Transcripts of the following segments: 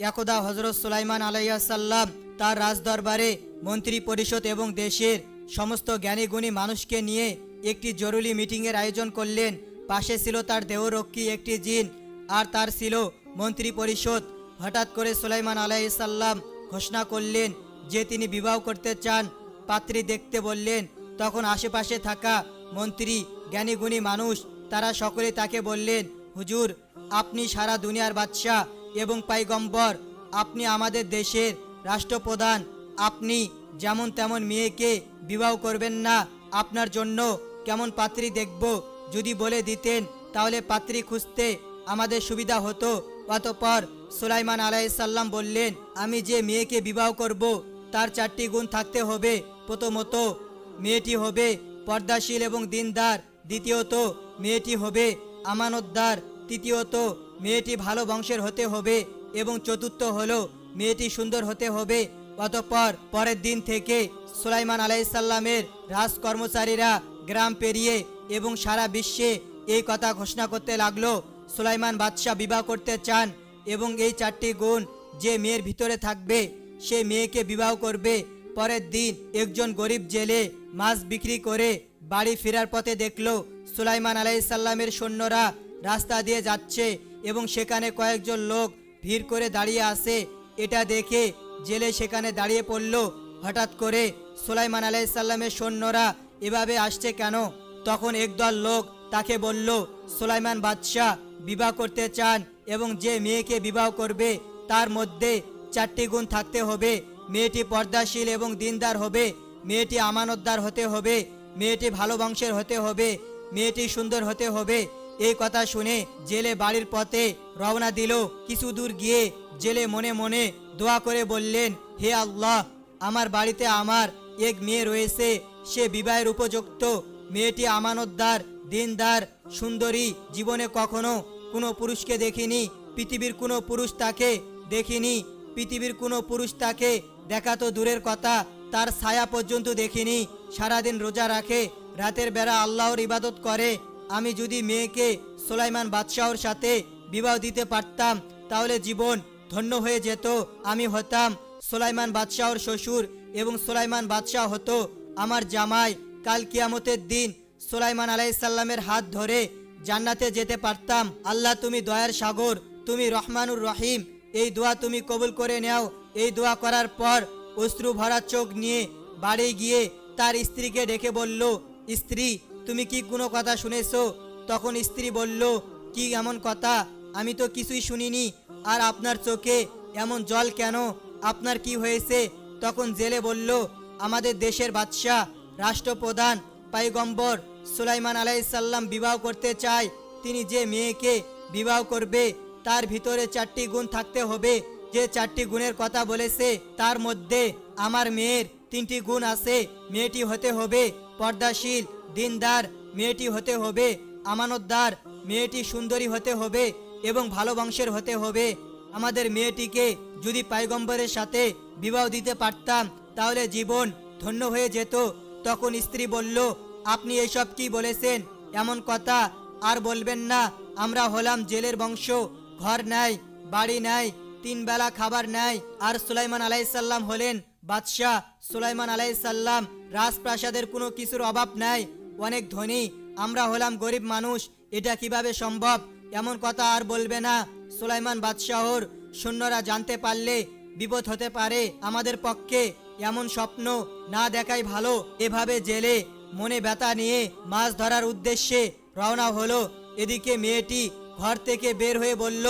একদা হজরত সুলাইমান আলাইসাল্লাম তার রাজদরবারে, মন্ত্রী পরিষদ এবং দেশের সমস্ত জ্ঞানীগুণী মানুষকে নিয়ে একটি জরুরি মিটিংয়ের আয়োজন করলেন। পাশে ছিল তার দেহরক্ষী একটি জিন, আর তার ছিল মন্ত্রী পরিষদ। হঠাৎ করে সুলাইমান আলাইসাল্লাম ঘোষণা করলেন যে তিনি বিবাহ করতে চান। পাত্রী দেখতে বললেন, তখন আশেপাশে থাকা মন্ত্রী, জ্ঞানীগুণী মানুষ, তারা সকলে তাকে বললেন, হুজুর, আপনি সারা দুনিয়ার বাদশাহ এবং পাইগম্বর, আপনি আমাদের দেশের রাষ্ট্রপ্রধান। আপনি যেমন তেমন মেয়েকে বিবাহ করবেন না, আপনার জন্য কেমন পাত্রী দেখব? যদি বলে দিতেন, তাহলে পাত্রী খুঁজতে আমাদের সুবিধা হতো। অতপর সুলাইমান আলাইসাল্লাম বললেন, আমি যে মেয়েকে বিবাহ করব, তার চারটি গুণ থাকতে হবে। প্রথমত, মেয়েটি হবে পর্দাশীল এবং দিনদার। দ্বিতীয়ত, মেয়েটি হবে আমানতদার। তৃতীয়ত মেয়েটি ভালো বংশের হতে হবে এবং চতুর্থ হলো মেয়েটি সুন্দর হতে হবে। অতঃপর পরের দিন থেকে সুলাইমান আলাইসাল্লামের রাজ কর্মচারীরা গ্রাম পেরিয়ে এবং সারা বিশ্বে এই কথা ঘোষণা করতে লাগল, সুলাইমান বাদশাহ বিবাহ করতে চান এবং এই চারটি গুণ যে মেয়ের ভিতরে থাকবে, সে মেয়েকে বিবাহ করবে। পরের দিন একজন গরিব জেলে মাছ বিক্রি করে বাড়ি ফেরার পথে দেখল, সুলাইমান আলাইসাল্লামের সৈন্যরা রাস্তা দিয়ে যাচ্ছে এবং সেখানে কয়েকজন লোক ভিড় করে দাঁড়িয়ে আসে এটা দেখে জেলে সেখানে দাঁড়িয়ে পড়ল। হঠাৎ করে সোলাইমান আলাইসাল্লামের সৈন্যরা এভাবে আসছে কেন? তখন একদল লোক তাকে বলল, সোলাইমান বাদশাহ, বিবাহ করতে চান এবং যে মেয়েকে বিবাহ করবে তার মধ্যে চারটি গুণ থাকতে হবে। মেয়েটি পর্দাশীল এবং দিনদার হবে। মেয়েটি আমানতদার হতে হবে। মেয়েটি ভালো বংশের হতে হবে। মেয়েটি সুন্দর হতে হবে। এই কথা শুনে জেলে বাড়ির পথে রওনা দিল। কিছু দূর গিয়ে জেলে মনে মনে দোয়া করে বললেন, হে আল্লাহ, আমার বাড়িতে আমার এক মেয়ে রয়েছে। সে বিবাহের উপযুক্ত। মেয়েটি আমানতদার, দিনদার, সুন্দরী। জীবনে কখনো কোনো পুরুষকে দেখিনি। পৃথিবীর কোনো পুরুষ তাকে দেখিনি। পৃথিবীর কোনো পুরুষ তাকে দেখা তো দূরের কথা। তার ছায়া পর্যন্ত দেখিনি। সারাদিন রোজা রাখে। রাতের বেলা আল্লাহর ইবাদত করে। আমি যদি মেয়েকে সোলাইমান বাদশাহর সাথে বিবাহ দিতে পারতাম, তাহলে জীবন ধন্য হয়ে যেত। আমি হতাম, সোলাইমান বাদশাহর শ্বশুর এবং সোলাইমান বাদশাহ হতো আমার জামাই। কাল কিয়ামতের দিন সোলাইমান আলাইসাল্লামের হাত ধরে জান্নাতে যেতে পারতাম। আল্লাহ, তুমি দয়ার সাগর, তুমি রহমানুর রহিম। এই দোয়া তুমি কবুল করে নেও। এই দোয়া করার পর অশ্রু ভরা চোখ নিয়ে বাড়ি গিয়ে তার স্ত্রীকে ডেকে বলল, স্ত্রী তুমি কি কোনো কথা শুনেছো? তখন স্ত্রী বলল, কি এমন কথা? আমি তো কিছুই শুনিনি। আর আপনার চোখে এমন জল কেন? আপনার কি হয়েছে? তখন জেলে বলল, আমাদের দেশের বাদশাহ, রাষ্ট্রপ্রধান পাইগম্বর সুলাইমান আলাইসাল্লাম বিবাহ করতে চায়। তিনি যে মেয়েকে বিবাহ করবে, তার ভিতরে চারটি গুণ থাকতে হবে। যে চারটি গুণের কথা বলেছে, তার মধ্যে আমার মেয়ের তিনটি গুণ আছে, মেয়েটি হতে হবে পর্দাশীল, দিনদার, মেয়েটি হতে হবে আমানতদার, মেয়েটি সুন্দরী হতে হবে এবং ভালো বংশের হতে হবে। আমাদের মেয়েটিকে যদি পাইগম্বরের সাথে বিবাহ দিতে পারতাম, তাহলে জীবন ধন্য হয়ে যেত। তখন স্ত্রী বলল, আপনি এসব কি বলেছেন? এমন কথা আর বলবেন না। আমরা হলাম জেলের বংশ, ঘর নাই, বাড়ি নাই, তিন বেলা খাবার নাই। আর সুলাইমান আলাইসাল্লাম হলেন বাদশাহ সুলাইমান আলাইসাল্লাম রাজপ্রাসাদের কোনো কিছুর অভাব নাই। অনেক ধনী, আমরা হলাম গরিব মানুষ, এটা কীভাবে সম্ভব? এমন কথা আর বলবে না। সুলাইমান বাদশাহর সৈন্যরা জানতে পারলে বিপদ হতে পারে আমাদের পক্ষে। এমন স্বপ্ন না দেখাই ভালো, এভাবে জেলে মনে ব্যথা নিয়ে মাছ ধরার উদ্দেশ্যে রওনা হলো। এদিকে মেয়েটি ঘর থেকে বের হয়ে বলল,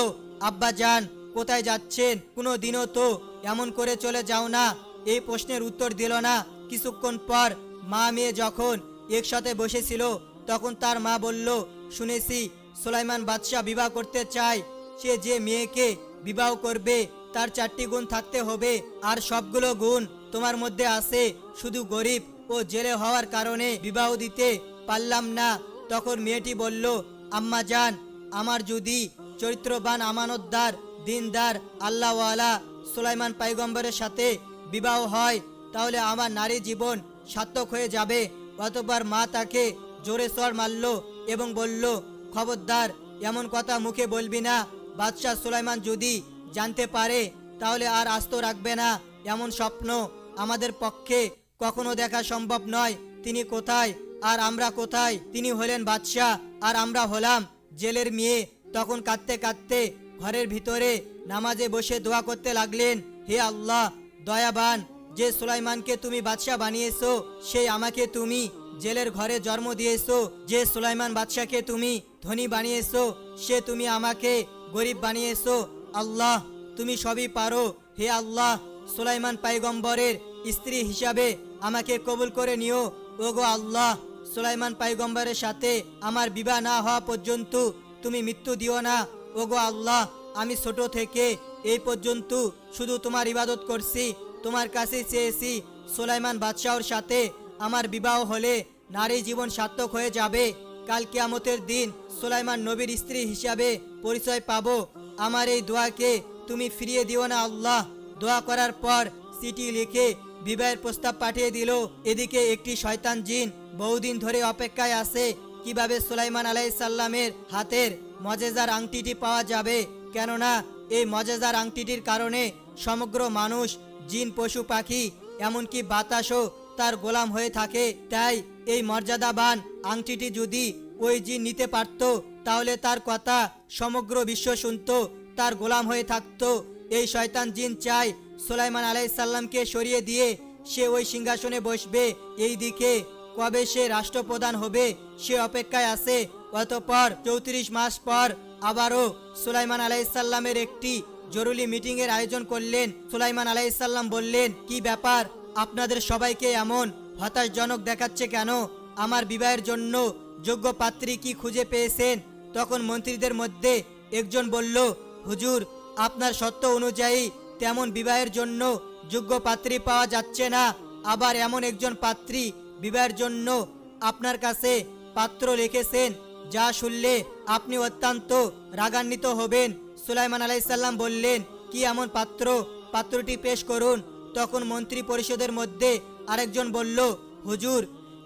আব্বা যান, কোথায় যাচ্ছেন? কোনো দিনও তো এমন করে চলে যাও না। এই প্রশ্নের উত্তর দিল না। কিছুক্ষণ পর মা মেয়ে যখন একসাথে বসেছিল, তখন তার মা বলল, শুনেছি সুলাইমান বাদশাহ বিবাহ করতে চায়। সে যে মেয়েকে বিবাহ করবে, তার চারটি গুণ থাকতে হবে। আর সবগুলো গুণ তোমার মধ্যে আছে। শুধু গরিব ও জেলে হওয়ার কারণে বিবাহ দিতে পারলাম না। তখন মেয়েটি বলল, আম্মা যান আমার যদি চরিত্রবান আমানতদার, দিনদার, আল্লাহওয়ালা সুলাইমান পাইগম্বরের সাথে বিবাহ হয়, তাহলে আমার নারী জীবন সার্থক হয়ে যাবে। অতবার মা তাকে জোরে স্বর মারল এবং বলল, খবরদার, এমন কথা মুখে বলবি না। বাদশাহ সুলাইমান যদি জানতে পারে, তাহলে আর আস্ত রাখবে না। এমন স্বপ্ন আমাদের পক্ষে কখনো দেখা সম্ভব নয়। তিনি কোথায়? আর আমরা কোথায়? তিনি হলেন বাদশাহ, আর আমরা হলাম জেলের মেয়ে। তখন কাঁদতে কাঁদতে ঘরের ভিতরে নামাজে বসে দোয়া করতে লাগলেন, হে আল্লাহ দয়াবান, যে সুলাইমানকে তুমি বাদশাহ বানিয়েছো সেই আমাকে তুমি জেলের ঘরে জন্ম দিয়েছ। যে সুলাইমান বাদশাকে তুমি ধনী বানিয়েছো, সে তুমি আমাকে গরিব বানিয়েছো। আল্লাহ, তুমি সবই পারো। হে আল্লাহ, সুলাইমান পাইগম্বরের স্ত্রী হিসাবে আমাকে কবুল করে নিও। ওগো আল্লাহ, সুলাইমান পাইগম্বরের সাথে আমার বিবাহ না হওয়া পর্যন্ত তুমি মৃত্যু দিও না। ওগো আল্লাহ আমি ছোট থেকে এই পর্যন্ত শুধু তোমার ইবাদত করছি, তোমার কাছে চেয়েছি সুলাইমান বাদশাহর সাথে আমার বিবাহ হলে নারী জীবন সার্থক হয়ে যাবে। কাল কিয়ামতের দিন সুলাইমান নবীর স্ত্রী হিসাবে পরিচয় পাবো। আমার এই দোয়াকে তুমি ফিরিয়ে দিও না আল্লাহ। দোয়া করার পর চিঠি লিখে বিবাহের প্রস্তাব পাঠিয়ে দিল। এদিকে একটি শয়তান জিন বহুদিন ধরে অপেক্ষায় আছে কীভাবে সুলাইমান আলাইসাল্লামের হাতের মজেজার আংটিটি পাওয়া যাবে। কেননা এই মজেজার আংটিটির কারণে সমগ্র মানুষ, জিন, পশু, পাখি, এমনকি বাতাসও তার গোলাম হয়ে থাকে। তাই এই মর্যাদাবান আংটিটি যদি ওই জিন নিতে পারত, তাহলে তার কথা সমগ্র বিশ্ব শুনত, তার গোলাম হয়ে থাকতো। এই শয়তান জিন চায় সুলাইমান আলাইসাল্লামকে সরিয়ে দিয়ে সে ওই সিংহাসনে বসবে, এই দিকে কবে সে রাষ্ট্রপ্রধান হবে সে অপেক্ষায় আছে। অতপর চৌত্রিশ মাস পর আবারও সুলাইমান আলাইসাল্লামের একটি জরুরি মিটিং এর আয়োজন করলেন। সুলাইমান আলাইসাল্লাম বললেন, কি ব্যাপার? আপনাদের সবাইকে এমন হতাশজনক দেখাচ্ছে কেন? আমার বিবাহের জন্য যোগ্য পাত্রী কি খুঁজে পেয়েছেন? তখন মন্ত্রীদের মধ্যে একজন বলল, হুজুর, আপনার সত্য অনুযায়ী তেমন বিবাহের জন্য যোগ্য পাত্রী পাওয়া যাচ্ছে না। আবার এমন একজন পাত্রী বিবাহের জন্য আপনার কাছে পাত্র লিখেছেন যা শুনলে আপনি অত্যন্ত রাগান্বিত হবেন। সুলাইমান আলাইসাল্লাম বললেন, কি এমন পাত্র? পাত্রটি পেশ করুন। তখন মন্ত্রী পরিষদের মধ্যে আরেকজন বলল, হুজুর,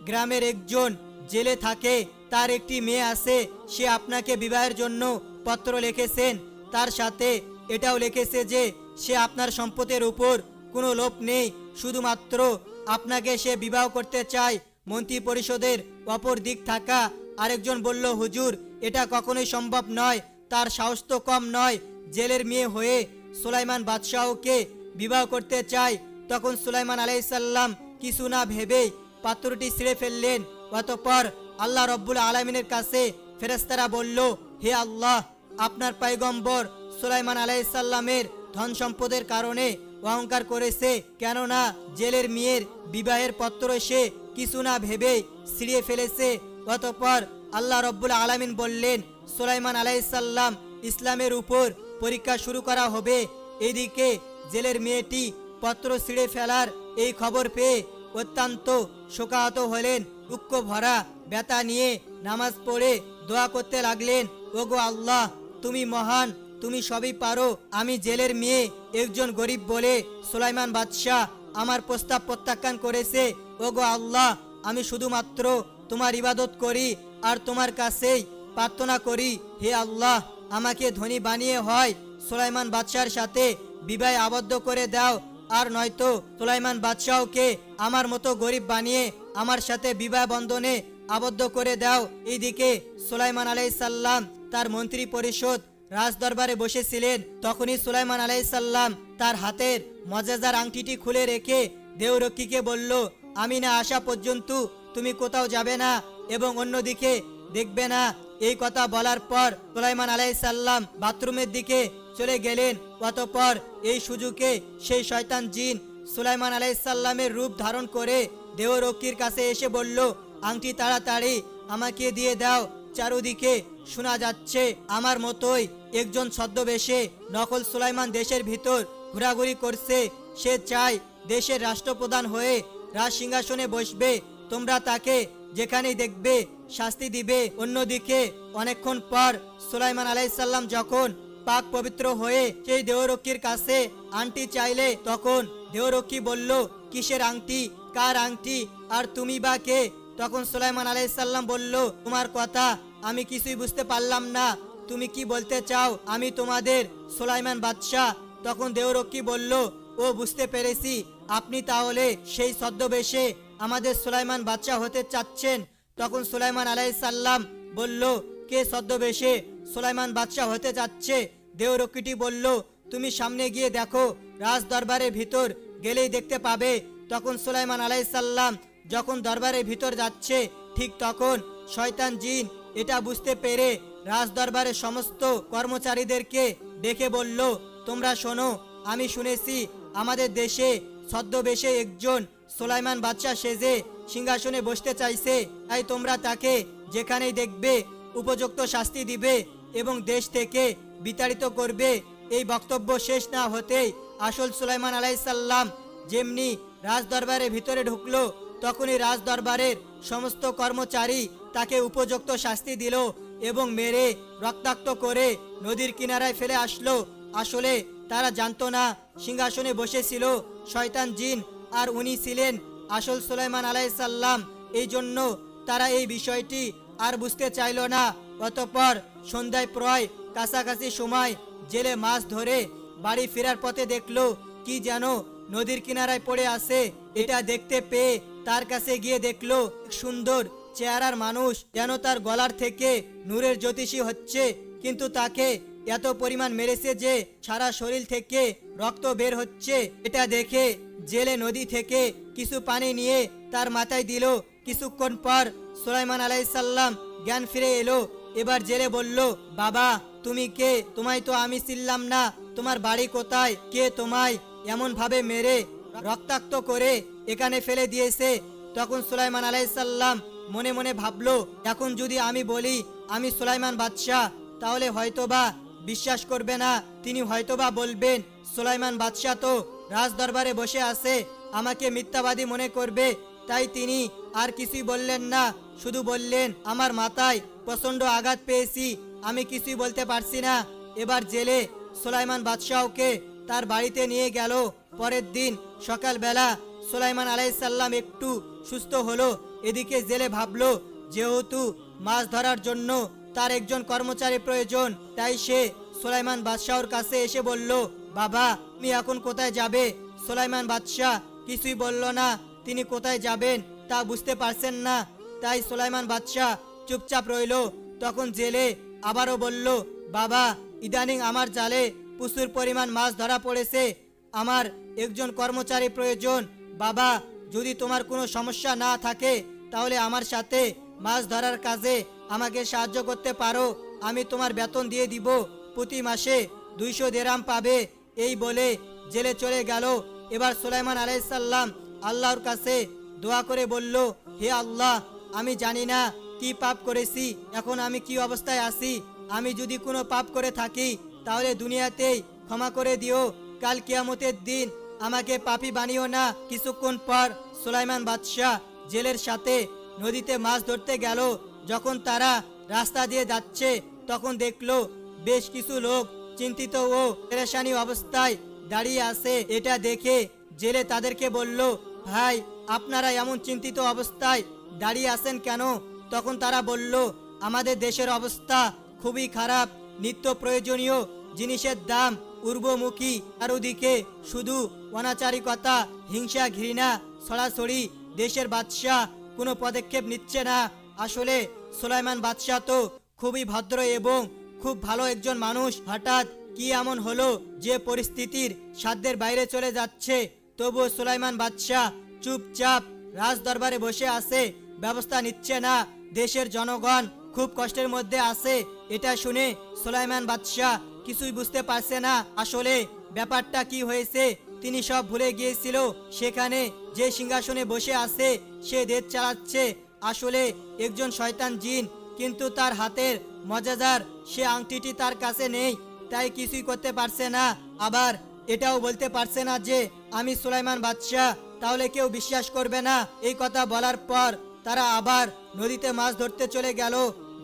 গ্রামের একজন জেলে থাকে, তার একটি মেয়ে আছে, সে আপনাকে বিবাহের জন্য পত্র লিখেছেন। তার সাথে এটাও লিখেছে যে, সে আপনার সম্পদের উপর কোনো লোভ নেই, শুধুমাত্র আপনাকে সে বিবাহ করতে চায়। মন্ত্রী পরিষদের অপর দিক থাকা আরেকজন বলল, হুজুর, এটা কখনোই সম্ভব নয়। তার সাহস তো কম নয়। জেলের মেয়ে হয়ে সুলাইমান বাদশাহকে বিবাহ করতে চায়। তখন সুলাইমান আলাইসাল্লাম কিছু না ভেবেই পাত্রটি ছিঁড়ে ফেললেন। অতঃপর আল্লাহ রব্বুল আলমিনের কাছে ফেরেস্তারা বলল, হে আল্লাহ, আপনার পাইগম্বর সুলাইমান আলাইসাল্লামের ধন সম্পদের কারণে অহংকার করেছে। কেননা জেলের মেয়ের বিবাহের পত্র সে কিছু না ভেবেই ছিঁড়িয়ে ফেলেছে। অতঃপর আল্লাহ রব্বুল আলামিন বললেন, সুলাইমান আলাইসাল্লাম ইসলামের উপর পরীক্ষা শুরু করা হবে। এদিকে জেলের মেয়েটি পত্র ছিঁড়ে ফেলার এই খবর পেয়ে অত্যন্ত শোকাহত হলেন। দুঃখ ভরা ব্যথা নিয়ে নামাজ পড়ে দোয়া করতে লাগলেন, ওগো আল্লাহ, তুমি মহান, তুমি সবই পারো। আমি জেলের মেয়ে, একজন গরিব বলে সুলাইমান বাদশাহ আমার প্রস্তাব প্রত্যাখ্যান করেছে। ওগো আল্লাহ, আমি শুধুমাত্র তোমার ইবাদত করি আর তোমার কাছেই প্রার্থনা করি, হে আল্লাহ, আমাকে ধনী বানিয়ে হয়। সুলাইমান বাদশার সাথে বিবাহ আবদ্ধ করে দাও, আর নয়তো সুলাইমান বাদশাহকে আমার মতো গরিব বানিয়ে আমার সাথে বিবাহ বন্ধনে আবদ্ধ করে দাও। এইদিকে সুলাইমান আলাইসাল্লাম তার মন্ত্রী পরিষদ রাজ দরবারে বসেছিলেন। তখনই সুলাইমান আলাইসাল্লাম তার হাতের মজাদার আংটিটি খুলে রেখে দেওরক্ষীকে বলল, আমি না আসা পর্যন্ত তুমি কোথাও যাবে না এবং অন্যদিকে দেখবে না। এই কথা বলার পর সুলাইমান আলাইসাল্লাম বাথরুমের দিকে চলে গেলেন। অতপর এই সুযোগে সেই শয়তান জিন সুলাইমান আলাইসাল্লামের রূপ ধারণ করে দেওরক্ষীর কাছে এসে বলল, আংটি তাড়াতাড়ি আমাকে দিয়ে দাও। চারুদিকে শোনা যাচ্ছে আমার মতোই একজন ছদ্মবেশে নকল সুলাইমান দেশের ভিতর ঘোরাঘুরি করছে। সে চায় দেশের রাষ্ট্রপ্রধান হয়ে রাজ সিংহাসনে বসবে তোমরা তাকে যেখানেই দেখবে, শাস্তি দিবে। অন্যদিকে অনেকক্ষণ পর সুলাইমান আলাইসাল্লাম যখন পাক পবিত্র হয়ে সেই দেহরক্ষীর কাছে আংটি চাইলে, তখন দেহরক্ষী বলল, কিসের আংটি? কার আংটি? আর তুমি বা কে? তখন সুলাইমান আলাইসাল্লাম বলল, তোমার কথা আমি কিছুই বুঝতে পারলাম না। তুমি কি বলতে চাও? আমি তোমাদের সোলাইমান বাদশাহ। তখন দেওরক্ষী বলল, ও বুঝতে পেরেছি। আপনি তাহলে সেই ছদ্মবেশে আমাদের সোলাইমান বাদশাহ হতে চাচ্ছেন। তখন সোলাইমান আলাইসাল্লাম বলল, কে ছদ্মবেশে সোলাইমান বাদশাহ হতে যাচ্ছে দেওরক্ষীটি বলল, তুমি সামনে গিয়ে দেখো রাজ দরবারের ভিতর গেলেই দেখতে পাবে। তখন সুলাইমান আলাইসাল্লাম যখন দরবারের ভিতর যাচ্ছে, ঠিক তখন শয়তান জিন এটা বুঝতে পেরে রাজ দরবারের সমস্ত কর্মচারীদেরকে ডেকে বলল, তোমরা শোনো, আমি শুনেছি আমাদের দেশে ছদ্মবেশে একজন সোলাইমান বাদশাহ সেজে সিংহাসনে বসতে চাইছে। তাই তোমরা তাকে যেখানেই দেখবে উপযুক্ত শাস্তি দিবে এবং দেশ থেকে বিতাড়িত করবে। এই বক্তব্য শেষ না হতেই আসল সুলাইমান আলাইসাল্লাম যেমনি রাজদরবারের ভিতরে ঢুকলো, তখনই রাজদরবারের সমস্ত কর্মচারী তাকে উপযুক্ত শাস্তি দিল এবং মেরে রক্তাক্ত করে নদীর কিনারায় ফেলে আসলো। আসলে তারা জানতো না সিংহাসনে বসেছিল শয়তান জিন আর উনি ছিলেন আসল সুলাইমান আলাইসাল্লাম এই জন্য তারা এই বিষয়টি আর বুঝতে চাইল না। অতঃপর সন্ধ্যায় প্রায় কাছাকাছি সময় জেলে মাছ ধরে বাড়ি ফেরার পথে দেখল, কি যেন নদীর কিনারায় পড়ে আছে। এটা দেখতে পেয়ে তার কাছে গিয়ে দেখল সুন্দর চেহারার মানুষ যেন তার গলার থেকে নূরের জ্যোতিষী হচ্ছে। কিন্তু তাকে এত পরিমাণ মেরেছে যে সারা শরীর থেকে রক্ত বের হচ্ছে। এটা দেখে জেলে নদী থেকে কিছু পানি নিয়ে তার মাথায় দিল। কিছুক্ষণ পর সুলাইমান আলাইসাল্লাম জ্ঞান ফিরে এলো। এবার জেলে বলল, বাবা, তুমি কে? তোমায় তো আমি চিনলাম না। তোমার বাড়ি কোথায়? কে তোমায়? এমন ভাবে মেরে রক্তাক্ত করে এখানে ফেলে দিয়েছে। তখন সুলাইমান আলাইসাল্লাম মনে মনে ভাবলো, এখন যদি আমি বলি, আমি সুলাইমান বাদশাহ, তাহলে হয়তোবা বিশ্বাস করবে না। তিনি হয়তোবা বলবেন, সুলাইমান বাদশাহ তো রাজ দরবারে বসে আছে, আমাকে মিথ্যাবাদী মনে করবে। তাই তিনি আর কিছুই বললেন না, শুধু বললেন, আমার মাথায় প্রচণ্ড আঘাত পেয়েছি, আমি কিছুই বলতে পারছি না। এবার জেলে সোলাইমান বাদশাহকে তার বাড়িতে নিয়ে গেল। পরের দিন সকালবেলা সুলাইমান আলাইসাল্লাম একটু সুস্থ হলো, এদিকে জেলে ভাবলো, যেহেতু মাছ ধরার জন্য তার একজন কর্মচারী প্রয়োজন, তাই সে সোলাইমান বাদশাহর কাছে এসে বলল বাবা, তুমি এখন কোথায় যাবে? সুলাইমান বাদশাহ কিছুই বলল না। তিনি কোথায় যাবেন তা বুঝতে পারছেন না। তাই সুলাইমান বাদশাহ চুপচাপ রইল। তখন জেলে আবারও বলল, বাবা, ইদানিং আমার জালে প্রচুর পরিমাণ মাছ ধরা পড়েছে। আমার একজন কর্মচারী প্রয়োজন। বাবা, যদি তোমার কোনো সমস্যা না থাকে, তাহলে আমার সাথে মাছ ধরার কাজে আমাকে সাহায্য করতে পারো। আমি তোমার বেতন দিয়ে দিব। প্রতি মাসে দুইশো দেরাম পাবে। এই বলে জেলে চলে গেল। এবার সুলাইমান আলাইসাল্লাম আল্লাহর কাছে দোয়া করে বলল, হে আল্লাহ, আমি জানি না কি পাপ করেছি, এখন আমি কি অবস্থায় আছি। আমি যদি কোনো পাপ করে থাকি, তাহলে দুনিয়াতেই ক্ষমা করে দিও। কাল কিয়ামতের দিন আমাকে পাপি বানিও না। কিছুক্ষণ পর সুলাইমান বাদশাহ জেলের সাথে নদীতে মাছ ধরতে গেল। যখন তারা রাস্তা দিয়ে যাচ্ছে, তখন দেখল বেশ কিছু লোক চিন্তিত ও পেরেশানি অবস্থায় দাঁড়িয়ে আছে। এটা দেখে জেলে তাদেরকে বলল, ভাই, আপনারা এমন চিন্তিত অবস্থায় দাঁড়িয়ে আছেন কেন? তখন তারা বলল, আমাদের দেশের অবস্থা খুবই খারাপ। নিত্য প্রয়োজনীয় জিনিসের দাম পূর্বমুখী আর ওদিকে শুধু অনাচারিকতা, হিংসা, ঘৃণা, ছড়াছড়ি। দেশের বাদশাহ কোনো পদক্ষেপ নিচ্ছে না। আসলে সুলাইমান বাদশাহ তো খুবই ভদ্র এবং খুব ভালো একজন মানুষ। হঠাৎ কি এমন হলো যে পরিস্থিতির সাধ্যের বাইরে চলে যাচ্ছে? তবুও সুলাইমান বাদশাহ চুপচাপ রাজ দরবারে বসে আছে, ব্যবস্থা নিচ্ছে না। দেশের জনগণ খুব কষ্টের মধ্যে আছে, এটা শুনে সুলাইমান বাদশাহ কিছুই বুঝতে পারছে না। আসলে ব্যাপারটা কি হয়েছে? তিনি সব ভুলে গিয়েছিল। সেখানে যে সিংহাসনে বসে আছে, সে দেশ চালাচ্ছে। আসলে একজন শয়তান জিন, কিন্তু তার হাতের মজাদার, সে আংটিটি তার কাছে নেই, তাই কিছুই করতে পারছে না। আবার এটাও বলতে পারছে না যে, আমি সুলাইমান বাদশাহ, তাহলে কেউ বিশ্বাস করবে না। এই কথা বলার পর তারা আবার নদীতে মাছ ধরতে চলে গেল।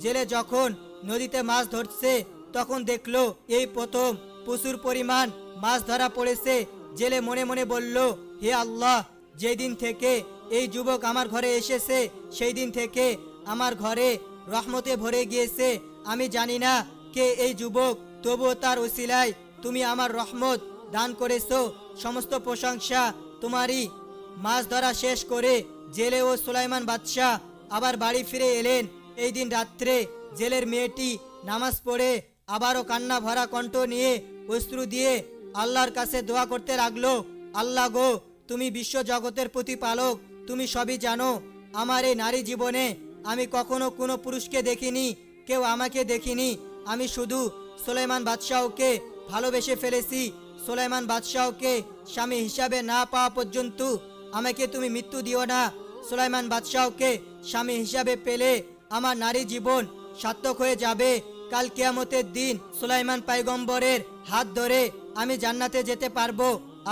জেলে যখন নদীতে মাছ ধরছে, তখন দেখল এই প্রথম প্রচুর পরিমাণ মাছ ধরা পড়েছে। জেলে মনে মনে বলল, হে আল্লাহ, যেদিন থেকে এই যুবক আমার ঘরে এসেছে সেই দিন থেকে আমার ঘরে রহমতে ভরে গিয়েছে। আমি জানি না কে এই যুবক, তবুও তার ওসিলায় তুমি আমার রহমত দান করেছ। সমস্ত প্রশংসা তোমারই। মাছ ধরা শেষ করে জেলে ও সুলাইমান বাদশাহ আবার বাড়ি ফিরে এলেন। এই দিন রাত্রে জেলের মেয়েটি নামাজ পড়ে আবারও কান্না ভরা কণ্ঠ নিয়ে অশ্রু দিয়ে আল্লাহর কাছে দোয়া করতে লাগল। আল্লাহ গো, তুমি বিশ্ব জগতের প্রতিপালক, তুমি সবই জানো। আমার এই নারী জীবনে আমি কখনো কোনো পুরুষকে দেখিনি, কেউ আমাকে দেখিনি। আমি শুধু সোলাইমান বাদশাহকে ভালোবেসে ফেলেছি। সোলাইমান বাদশাহকে স্বামী হিসাবে না পাওয়া পর্যন্ত আমাকে তুমি মৃত্যু দিও না। সোলাইমান বাদশাহকে স্বামী হিসাবে পেলে আমার নারী জীবন সার্থক হয়ে যাবে। কাল কেয়ামতের দিন সুলাইমান পাইগম্বরের হাত ধরে আমি জান্নাতে যেতে পারব।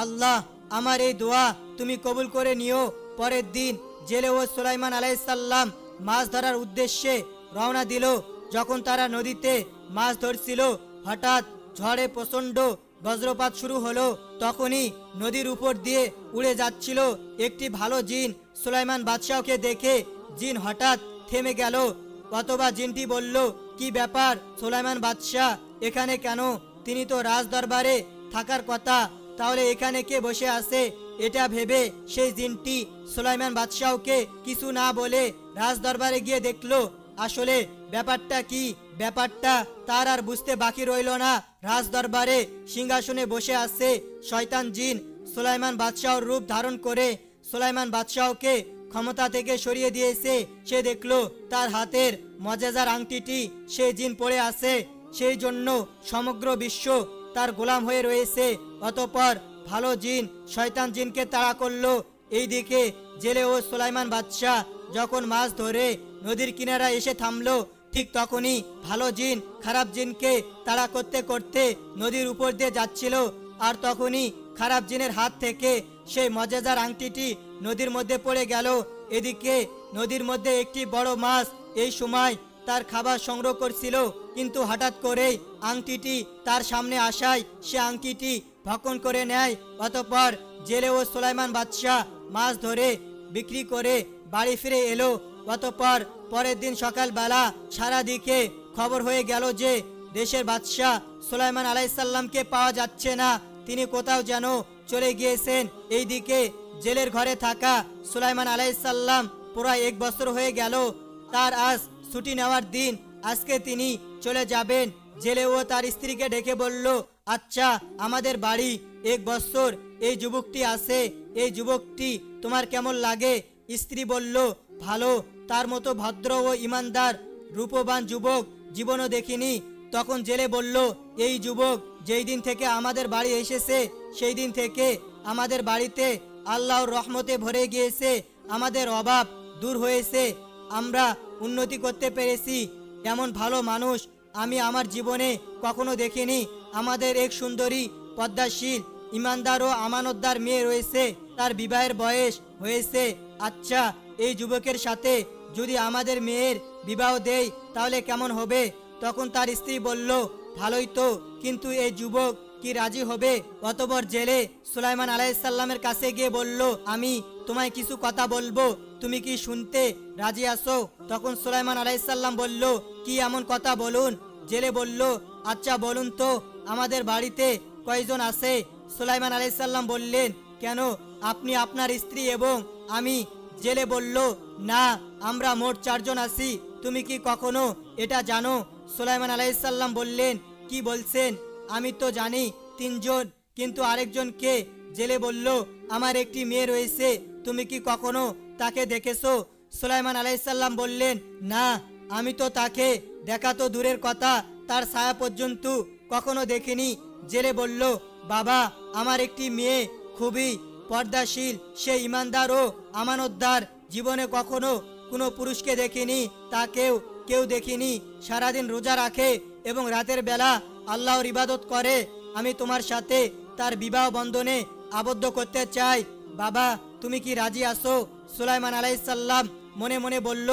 আল্লাহ, আমার এই দোয়া তুমি কবুল করে নিও। পরের দিন জেলে ও সুলাইমান আলাইসাল্লাম মাছ ধরার উদ্দেশ্যে রওনা দিল। যখন তারা নদীতে মাছ ধরছিল, হঠাৎ ঝড়ে প্রচণ্ড বজ্রপাত শুরু হলো। তখনই নদীর উপর দিয়ে উড়ে যাচ্ছিল একটি ভালো জিন। সুলাইমান বাদশাহকে দেখে জিন হঠাৎ থেমে গেল। অথবা জিনটি বলল, কি ব্যাপার সুলাইমান বাদশাহ, এখানে কেন? তিনি তো রাজ দরবারে থাকার কথা। তাহলে এখানে কে বসে আছে? এটা ভেবে সেই জিনটি সুলাইমান বাদশাহকে কিছু না বলে রাজ দরবারে গিয়ে দেখল, আসলে ব্যাপারটা কি? ব্যাপারটা তার আর বুঝতে বাকি রইল না। রাজ দরবারে সিংহাসনে বসে আছে শয়তান জিন সুলাইমান বাদশাহর রূপ ধারণ করে। সুলাইমান বাদশাহকে ক্ষমতা থেকে সরিয়ে দিয়েছে। সে দেখল তার হাতের মজাজার আংটিটি সে জিন পড়ে আছে। সেই জন্য সমগ্র বিশ্ব তার গোলাম হয়ে রয়েছে। অতপর ভালো জিন, শয়তান জিনকে তাড়া করল। এইদিকে জেলে ও সোলাইমান বাদশাহ যখন মাছ ধরে নদীর কিনারা এসে থামলো, ঠিক তখনই ভালো জিন, খারাপ জিনকে তাড়া করতে করতে নদীর উপর দিয়ে যাচ্ছিল। আর তখনই খারাপ জিনের হাত থেকে সেই মজাদার আংটিটি নদীর মধ্যে পড়ে গেল। এদিকে নদীর মধ্যে একটি বড় মাছ এই সময় তার খাবার সংগ্রহ করছিল। কিন্তু হঠাৎ করেই আংটিটি তার সামনে আসায় সে আংটিটি ভক্ষণ করে নেয়। অতঃপর জেলে ও সোলাইমান বাদশাহ মাছ ধরে বিক্রি করে বাড়ি ফিরে এলো। অতঃপর পরের দিন সকালবেলা সারা দিকে খবর হয়ে গেল যে দেশের বাদশাহ সুলাইমান আলাইসাল্লামকে পাওয়া যাচ্ছে না। তিনি কোথাও যেন চলে গিয়েছেন। এইদিকে জেলের ঘরে থাকা সুলাইমান আলাইসাল্লাম প্রায় এক বছর হয়ে গেল। তার আজ ছুটি নেওয়ার দিন। আজকে তিনি চলে যাবেন। জেলে ও তার স্ত্রীকে ডেকে বলল আচ্ছা আমাদের বাড়ি এক বছর, এই যুবকটি আছে, এই যুবকটি তোমার কেমন লাগে? স্ত্রী বলল, ভালো, তার মতো ভদ্র ও ইমানদার, রূপবান যুবক, জীবনও দেখিনি। তখন জেলে বলল, এই যুবক, যেই দিন থেকে আমাদের বাড়ি এসেছে, সেই দিন থেকে আমাদের বাড়িতে আল্লাহর রহমতে ভরে গিয়েছে, আমাদের অভাব দূর হয়েছে, আমরা উন্নতি করতে পেরেছি, এমন ভালো মানুষ আমি আমার জীবনে কখনো দেখিনি। আমাদের এক সুন্দরী, পদ্মাশীল, ইমানদার ও আমানতদার মেয়ে রয়েছে। তার বিবাহের বয়স হয়েছে। আচ্ছা এই যুবকের সাথে যদি আমাদের মেয়ের বিবাহ দেই, তাহলে কেমন হবে? তখন তার স্ত্রী বলল, ভালোই তো, কিন্তু এই যুবক কি রাজি হবে? অতবর জেলে সুলাইমান আলাইসাল্লামের কাছে গিয়ে বলল, আমি তোমায় কিছু কথা বলব, তুমি কি শুনতে রাজি আসো তখন সুলাইমান আলাইসাল্লাম বলল, কি এমন কথা বলুন? জেলে বলল আচ্ছা বলুন তো আমাদের বাড়িতে কয়জন আছে? সুলাইমান আলাইসাল্লাম বললেন, কেন? আপনি আপনার স্ত্রী এবং আমি। জেলে বলল, না, আমরা মোট চারজন আছি। তুমি কি কখনো এটা জানো? সুলাইমান আলাইসাল্লাম বললেন, কি বলছেন? আমি তো জানি, তিনজন। কিন্তু আরেকজন কে? জেলে বলল, আমার একটি মেয়ে রয়েছে। তুমি কি কখনো তাকে দেখেছ? সুলাইমান আলাইসাল্লাম বললেন, না, আমি তো তাকে দেখা তো দূরের কথা। তার ছায়া পর্যন্ত কখনো দেখিনি। জেলে বলল, বাবা, আমার একটি মেয়ে খুবই পর্দাশীল, সে ইমানদার ও আমানতদার। জীবনে কখনো কোনো পুরুষকে দেখিনি তাকেও কেউ দেখিনি। সারাদিন রোজা রাখে এবং রাতের বেলা আল্লাহর ইবাদত করে। আমি তোমার সাথে তার বিবাহ বন্ধনে আবদ্ধ করতে চাই। বাবা, তুমি কি রাজি আসো সুলাইমান আলাইসাল্লাম মনে মনে বলল,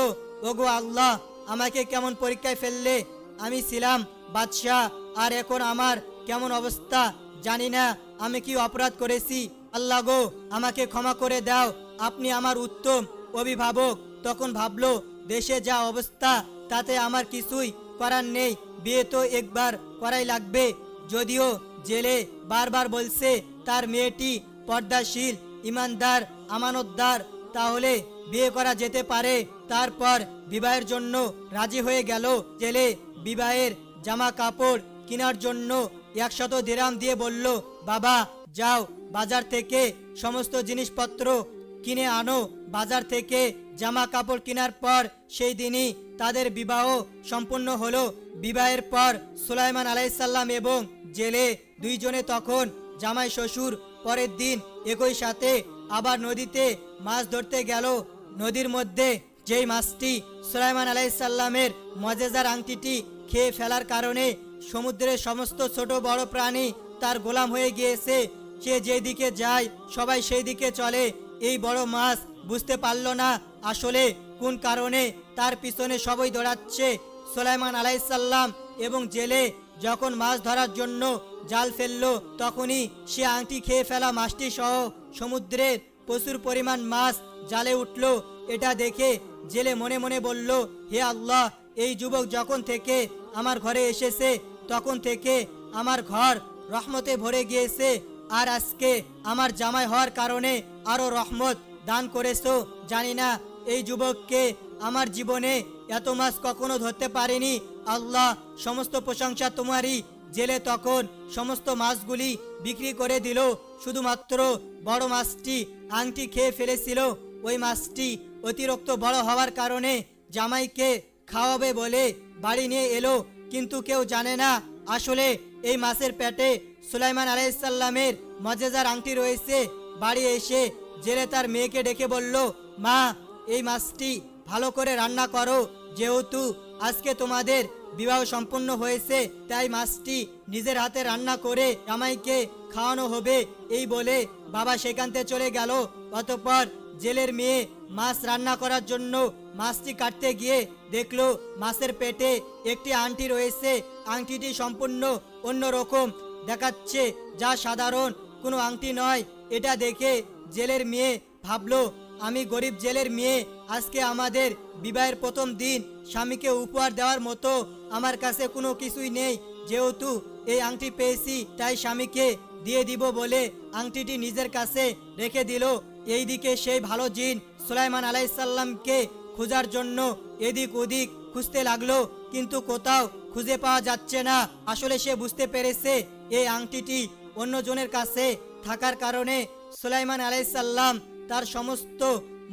ওগো আল্লাহ, আমাকে কেমন পরীক্ষায় ফেললে? আমি ছিলাম বাদশাহ আর এখন আমার কেমন অবস্থা জানি না। আমি কি অপরাধ করেছি? আল্লাহ গো, আমাকে ক্ষমা করে দাও। আপনি আমার উত্তম অভিভাবক। তখন ভাবলো, দেশে যা অবস্থা, তাতে আমার কিছুই করার নেই। বিয়ে তো একবার করাই লাগবে। যদিও জেলে বারবার বলছে, তার মেয়েটি পর্দাশীল, ইমানদার, আমানতদার। তাহলে বিয়ে করা যেতে পারে। তারপর বিবাহের জন্য রাজি হয়ে গেল জেলে বিবাহের জামা কাপড় কেনার জন্য একশত দিরাম দিয়ে বলল, বাবা, যাও, বাজার থেকে সমস্ত জিনিসপত্র কিনে আনো। বাজার থেকে জামা কাপড় কেনার পর সেই দিনই তাদের বিবাহ সম্পূর্ণ হলো। বিবাহের পর সুলাইমান আলাইসাল্লাম এবং জেলে দুইজনে তখন জামাই শ্বশুর পরের দিন একই সাথে আবার নদীতে মাছ ধরতে গেল। নদীর মধ্যে যেই মাছটি সুলাইমান আলাইসাল্লামের মজেজার আংটিটি খেয়ে ফেলার কারণে সমুদ্রের সমস্ত ছোট বড় প্রাণী তার গোলাম হয়ে গিয়েছে। সে যেদিকে যায়, সবাই সেই দিকে চলে। এই বড় মাছ বুঝতে পারল না আসলে কোন কারণে তার পিছনে সবই দৌড়াচ্ছে। সোলাইমান আলাইসাল্লাম এবং জেলে যখন মাছ ধরার জন্য জাল ফেলল, তখনই সে আংটি খেয়ে ফেলা মাছটি সহ সমুদ্রের প্রচুর পরিমাণ মাছ জালে উঠল। এটা দেখে জেলে মনে মনে বলল, হে আল্লাহ, এই যুবক যখন থেকে আমার ঘরে এসেছে তখন থেকে আমার ঘর রহমতে ভরে গিয়েছে। আর আজকে আমার জামাই হওয়ার কারণে আরও রহমত দান করেছ। জানি না এই যুবককে আমার জীবনে এত মাছ কখনো ধরতে পারিনি। আল্লাহ সমস্ত প্রশংসা তোমারই। জেলে তখন সমস্ত মাছগুলি বিক্রি করে দিল। শুধুমাত্র বড় মাছটি আংটি খেয়ে ফেলেছিল। ওই মাছটি অতিরিক্ত বড় হওয়ার কারণে জামাইকে খাওয়াবে বলে বাড়ি নিয়ে এলো। কিন্তু কেউ জানে না আসলে এই মাছের পেটে সুলাইমান আলাইসাল্লামের মজেজার আংটি রয়েছে। বাড়ি এসে জেলে তার মেয়েকে ডেকে বলল, মা, এই মাছটি ভালো করে রান্না করো। যেহেতু আজকে তোমাদের বিবাহ সম্পন্ন হয়েছে, তাই মাছটি নিজের হাতে রান্না করে জামাইকে খাওয়ানো হবে। এই বলে বাবা সেখান থেকে চলে গেল। অতঃপর জেলের মেয়ে মাছ রান্না করার জন্য মাছটি কাটতে গিয়ে দেখল মাছের পেটে একটি আংটি রয়েছে। আংটিটি সম্পূর্ণ অন্যরকম দেখাচ্ছে, যা সাধারণ। কোনো আংটি নয়। এটা দেখে জেলের মেয়ে ভাবলো, আমি গরিব জেলের মেয়ে। আজকে আমাদের বিবাহের প্রথম দিন। স্বামীকে উপহার দেওয়ার মতো আমার কাছে কোনো কিছুই নেই। যেহেতু এই আংটি পেয়েছি, তাই স্বামীকে দিয়ে দিব বলে আংটিটি নিজের কাছে রেখে দিল। এইদিকে সেই ভালো জিন সুলাইমান আলাইসাল্লামকে খোঁজার জন্য এদিক ওদিক খুঁজতে লাগল, কিন্তু কোথাও খুঁজে পাওয়া যাচ্ছে না। আসলে সে বুঝতে পেরেছে এই আংটিটি অন্যজনের কাছে থাকার কারণে সুলাইমান আলাইসাল্লাম তার সমস্ত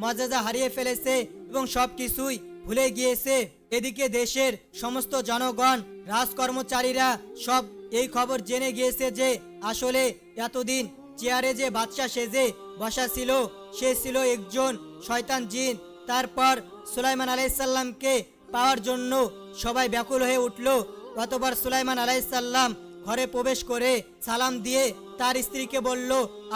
মর্যাদা হারিয়ে ফেলেছে এবং সব কিছুই ভুলে গিয়েছে। এদিকে দেশের সমস্ত জনগণ, রাজকর্মচারীরা সব এই খবর জেনে গিয়েছে যে আসলে এতদিন চেয়ারে যে বাদশা সেজে বসা ছিল, সে ছিল একজন শয়তান জিন। তারপর সুলাইমান আলাইসাল্লামকে পাওয়ার জন্য সবাই ব্যাকুল হয়ে উঠল। অতবার সুলাইমান আলাইসাল্লাম ঘরে প্রবেশ করে সালাম দিয়ে তার স্ত্রীকে বলল,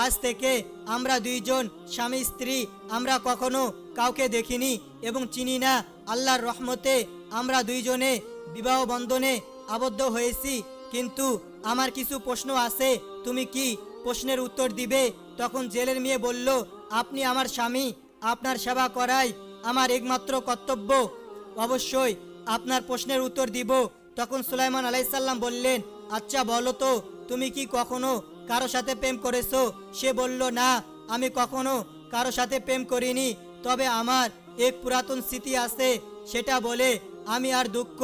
আজ থেকে আমরা দুইজন, স্বামী, স্ত্রী, আমরা কখনো কাউকে দেখিনি এবং চিনি না। আল্লাহর রহমতে আমরা দুইজনে বিবাহ বন্ধনে আবদ্ধ হয়েছি। কিন্তু আমার কিছু প্রশ্ন আছে, তুমি কি প্রশ্নের উত্তর দিবে? তখন জেলের মেয়ে বলল, আপনি আমার স্বামী আপনার সেবা করাই আমার একমাত্র কর্তব্য। অবশ্যই আপনার প্রশ্নের উত্তর দিব। তখন সুলাইমান আলাইসাল্লাম বললেন আচ্ছা বলো তো, তুমি কি কখনো কারও সাথে প্রেম করেছ? সে বলল, না, আমি কখনো কারও সাথে প্রেম করিনি। তবে আমার এক পুরাতন স্মৃতি আছে, সেটা বলে আমি আর দুঃখ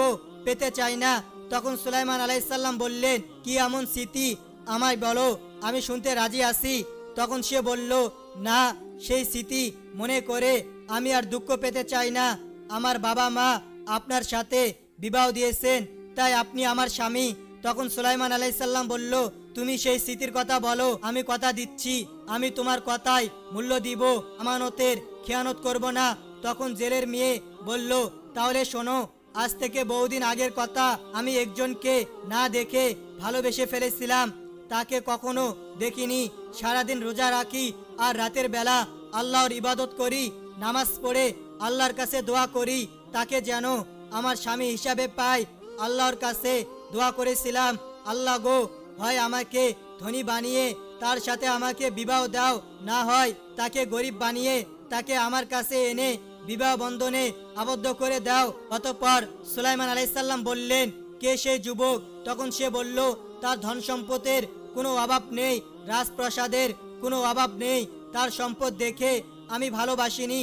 পেতে চাই না। তখন সুলাইমান আলাইসাল্লাম বললেন, কি এমন স্মৃতি? আমায় বলো, আমি শুনতে রাজি আছি। তখন সে বলল, না সেই স্মৃতি মনে করে আমি আর দুঃখ পেতে চাই না। আমার বাবা মা আপনার সাথে বিবাহ দিয়েছেন, তাই আপনি আমার স্বামী। তখন সুলাইমান আলাইসাল্লাম বলল, তুমি সেই স্মৃতির কথা বলো, আমি কথা দিচ্ছি, আমি তোমার কথায় মূল্য দিব, আমানতের খেয়ানত করব না। তখন জেলের মেয়ে বলল, তাহলে শোনো, আজ থেকে বহুদিন আগের কথা, আমি একজনকে না দেখে ভালোবেসে ফেলেছিলাম, তাকে কখনো দেখিনি। সারাদিন রোজা রাখি আর রাতের বেলা আল্লাহর ইবাদত করি, নামাজ পড়ে, আল্লাহর কাছে দোয়া করি, তাকে যেন আমার স্বামী হিসাবে পাই। আল্লাহর কাছে দোয়া করেছিলাম, আল্লাহ গো, হয় আমাকে ধনী বানিয়ে, তার সাথে আমাকে বিবাহ দাও, না হয় তাকে গরিব বানিয়ে, তাকে আমার কাছে এনে বিবাহ বন্ধনে আবদ্ধ করে দাও। অতঃপর সুলাইমান আলাইসাল্লাম বললেন, কে সেই যুবক? তখন সে বলল, তার ধন সম্পদের কোনো অভাব নেই, রাজপ্রাসাদের কোনো অভাব নেই। তার সম্পদ দেখে আমি ভালোবাসিনি।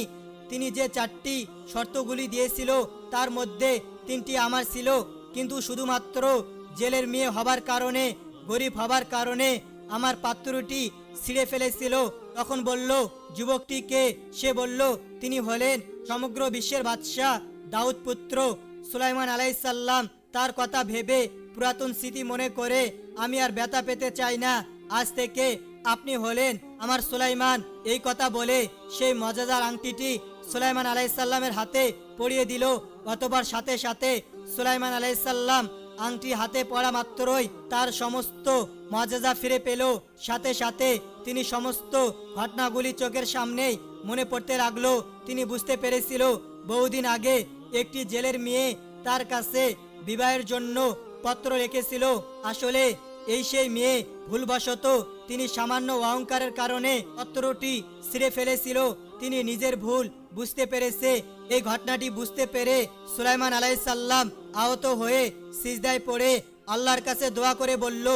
তিনি যে চারটি শর্তগুলি দিয়েছিল, তার মধ্যে তিনটি আমার ছিল। কিন্তু শুধুমাত্র জেলের মেয়ে হবার কারণে, গরিব হবার কারণে আমার পাত্রটি ছিঁড়ে ফেলেছিল। তখন বলল, যুবকটিকে সে বলল, তিনি হলেন সমগ্র বিশ্বের বাদশাহ দাউদ পুত্র সুলাইমান আলাইসাল্লাম তার কথা ভেবে পুরাতন স্মৃতি মনে করে আমি আর ব্যথা পেতে চাই না। আজ থেকে আপনি হলেন আমার সুলাইমান। এই কথা বলে সেই মজাদার আংটিটি সুলাইমান আলাইসাল্লামের হাতে পরিয়ে দিল। অতবার সাথে সাথে সুলাইমান আলাইসাল্লাম আংটি হাতে পড়া মাত্রই তার সমস্ত মজাজা ফিরে পেল। সাথে সাথে তিনি সমস্ত ঘটনাগুলি চোখের সামনেই মনে পড়তে লাগল। তিনি বুঝতে পেরেছিল, বহুদিন আগে একটি জেলের মেয়ে তার কাছে বিবাহের জন্য পত্র রেখেছিল। আসলে এই সেই মেয়ে ভুলবশত তিনি সামান্য অহংকারের কারণে পত্রটি ছিঁড়ে ফেলেছিল। তিনি নিজের ভুল বুঝতে পেরেছে। এই ঘটনাটি বুঝতে পেরে সুলাইমান আলাইসাল্লাম আহত হয়ে সিজদায় পড়ে আল্লাহর কাছে দোয়া করে বলল,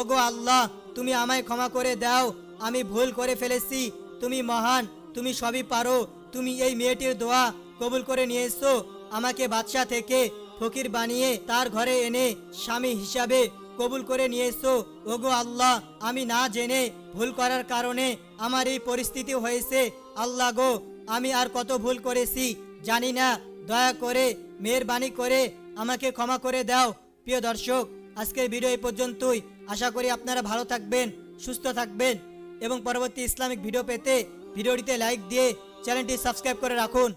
ওগো আল্লাহ, তুমি আমায় ক্ষমা করে দাও। আমি ভুল করে ফেলেছি। তুমি মহান, তুমি সবই পারো। তুমি এই মেয়েটির দোয়া কবুল করে নিয়ে এসো আমাকে বাদশাহ থেকে ফকির বানিয়ে তার ঘরে এনে স্বামী হিসাবে কবুল করে নিয়ে এসো ওগো আল্লাহ, আমি না জেনে ভুল করার কারণে আমার এই পরিস্থিতি হয়েছে। আল্লাহ গো, আমি আর কত ভুল করেছি জানি না। দয়া করে, মেহরবানি করে আমাকে ক্ষমা করে দাও। প্রিয় দর্শক, আজকের ভিডিও এই পর্যন্তই। আশা করি আপনারা ভালো থাকবেন, সুস্থ থাকবেন এবং পরবর্তী ইসলামিক ভিডিও পেতে ভিডিওটিতে লাইক দিয়ে চ্যানেলটি সাবস্ক্রাইব করে রাখুন।